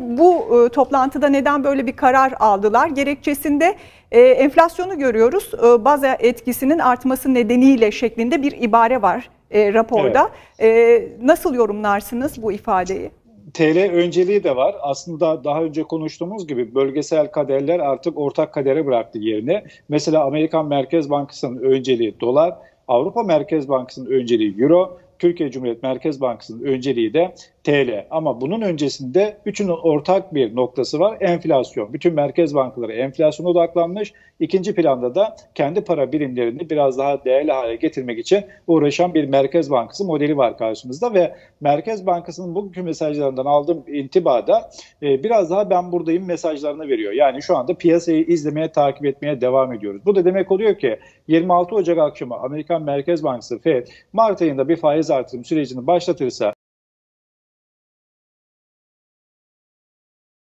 Bu e, toplantıda neden böyle bir karar aldılar? Gerekçesinde e, enflasyonu görüyoruz. E, baz etkisinin artması nedeniyle şeklinde bir ibare var e, raporda. E, nasıl yorumlarsınız bu ifadeyi? TL önceliği de var. Aslında daha önce konuştuğumuz gibi bölgesel kaderler artık ortak kadere bıraktı yerini. Mesela Amerikan Merkez Bankası'nın önceliği dolar, Avrupa Merkez Bankası'nın önceliği euro, Türkiye Cumhuriyet Merkez Bankası'nın önceliği de TL. Ama bunun öncesinde üçünün ortak bir noktası var. Enflasyon. Bütün merkez bankaları enflasyona odaklanmış. İkinci planda da kendi para birimlerini biraz daha değerli hale getirmek için uğraşan bir merkez bankası modeli var karşımızda ve Merkez Bankası'nın bugünkü mesajlarından aldığım intibada e, biraz daha ben buradayım mesajlarını veriyor. Yani şu anda piyasayı izlemeye, takip etmeye devam ediyoruz. Bu da demek oluyor ki 26 Ocak akşamı Amerikan Merkez Bankası Fed Mart ayında bir faiz artırım sürecini başlatırsa